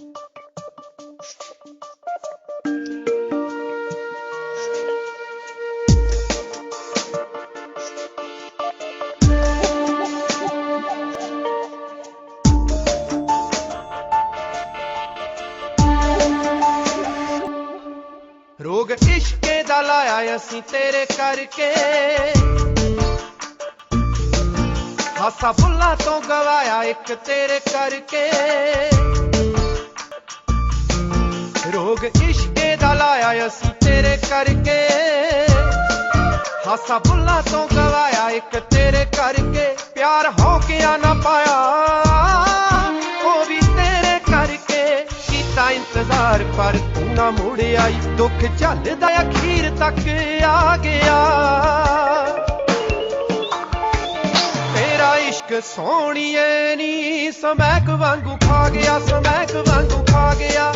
ਰੋਗ ਇਸ਼ਕੇ ਦਾ ਲਾਇਆ ਅਸੀਂ ਤੇਰੇ ਕਰਕੇ। ਹਾਸਾ ਫੁੱਲਾਂ ਤੋਂ ਗਵਾਇਆ ਇੱਕ ਤੇਰੇ ਕਰਕੇ। ਰੋਗ ਇਸ਼ਕੇ ਦਾ ਲਾਇਆ ਅਸੀਂ ਤੇਰੇ ਕਰਕੇ। ਹਾਸਾ ਫੁੱਲਾਂ ਤੋਂ ਗਵਾਇਆ ਇੱਕ ਤੇਰੇ ਕਰਕੇ। ਪਿਆਰ ਹੋ ਗਿਆ ਨਾ ਪਾਇਆ, ਉਹ ਵੀ ਤੇਰੇ ਕਰਕੇ। ਕੀਤਾ ਇੰਤਜ਼ਾਰ, ਪਰ ਤੂੰ ਨਾ ਮੁੜ ਆਈ। ਦੁੱਖ ਝੱਲਦਾ ਅਖੀਰ ਤੱਕ ਆ ਗਿਆ। ਤੇਰਾ ਇਸ਼ਕ ਸੋਹਣੀਏ ਨੀ ਸਮੈਕ ਵਾਂਗੂ ਖਾ ਗਿਆ ਸਮੈਕ ਵਾਂਗੂ ਖਾ ਗਿਆ।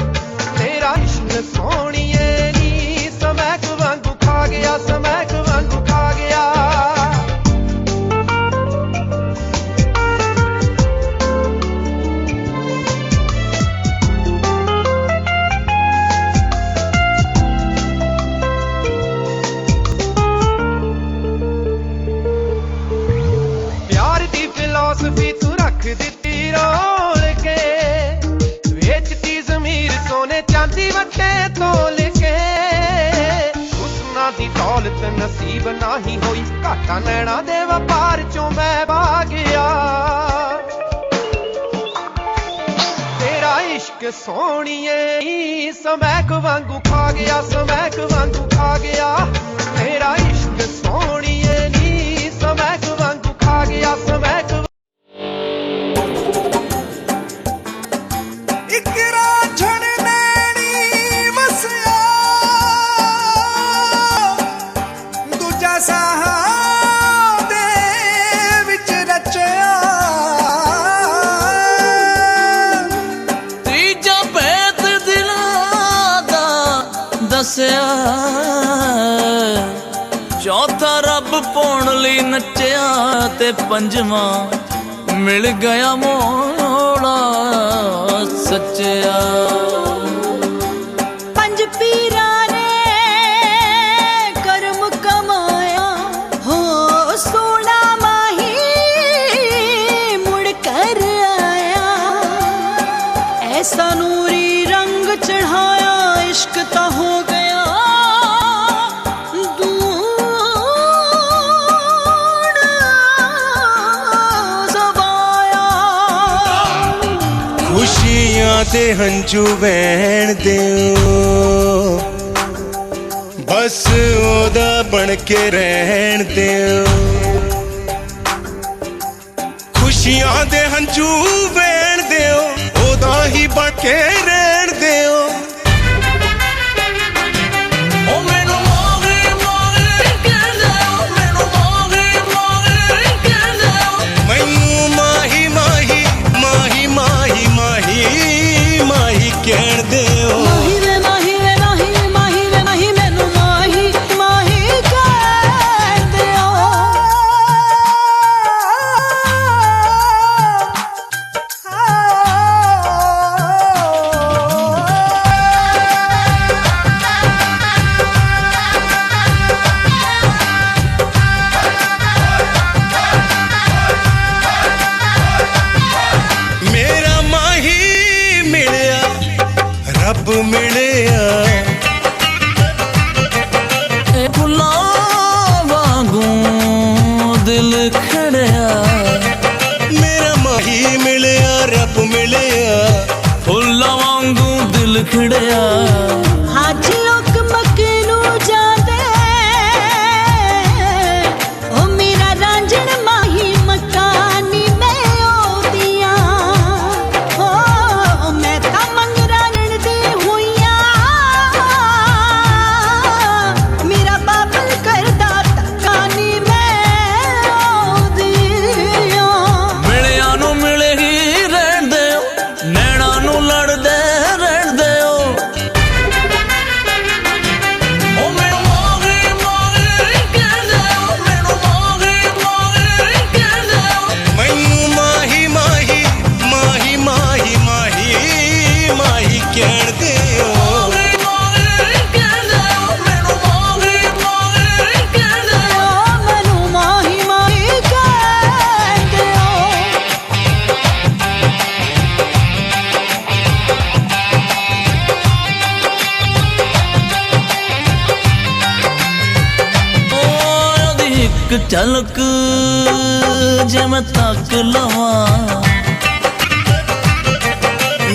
ਫਿਲਾਸਫੀ ਤੂੰ ਰੱਖ ਦਿੱਤੀ ਰੋਲ ਕੇ। ਵੇਚਤੀ ਜ਼ਮੀਰ ਸੋਨੇ ਚਾਂਦੀ ਵੱਟੇ ਤੋਲ ਕੇ। ਹੁਸਨਾ ਦੀ ਦੌਲਤ ਨਸੀਬ ਨਹੀਂ ਹੋਈ, ਘਾਟਾ ਲੈਣਾ ਦੇ ਵਪਾਰ ਚੋਂ ਮੈਂ ਆ ਗਿਆ। ਤੇਰਾ ਇਸ਼ਕ ਸੋਹਣੀਏ, ਈ ਸਮੈਕ ਵਾਂਗੂ ਖਾ ਗਿਆ, ਸਮੈਕ ਵਾਂਗੂ ਖਾ ਗਿਆ। ਲਈ ਨੱਚਿਆ ਤੇ ਪੰਜਵਾਂ ਮਿਲ ਗਿਆ ਮੋੜਾ ਸੱਚੇ ਖੁਸ਼ੀਆਂ ਦੇ ਹੰਝੂ ਵਹਿਣ ਦਿਓ। ਬਸ ਉਹਦਾ ਬਣ ਕੇ ਰਹਿਣ ਦਿਓ। ਖੁਸ਼ੀਆਂ ਦੇ ਹੰਝੂ ਵਹਿਣ ਦਿਓ, ਉਹਦਾ ਹੀ ਬਣ ਕੇ ਮਾਹੀ ਕਹਿਣ ਦਿਲ ਖੜਿਆ। ਮੇਰਾ ਮਾਹੀ ਮਿਲਿਆ ਰੱਬ ਮਿਲਿਆ। ਫੁੱਲਾਂ ਵਾਂਗੂ ਦਿਲ ਖੜਿਆ। ਝਲਕ ਜੇ ਮੈਂ ਤੱਕ ਲਵਾਂ।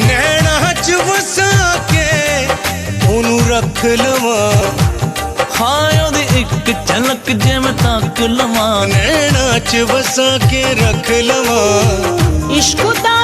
ਨੈਣਾ ਚ ਵਸਾ ਕੇ ਉਹਨੂੰ ਰੱਖ ਲਵਾਂ। ਹਾਂ ਉਹਦੀ ਇੱਕ ਝਲਕ ਜੇ ਮੈਂ ਤੱਕ ਲਵਾਂ। ਨੈਣਾ ਚ ਵਸਾ ਕੇ ਰੱਖ ਲਵਾਂ। ਇਸ਼ਕ ਦਾ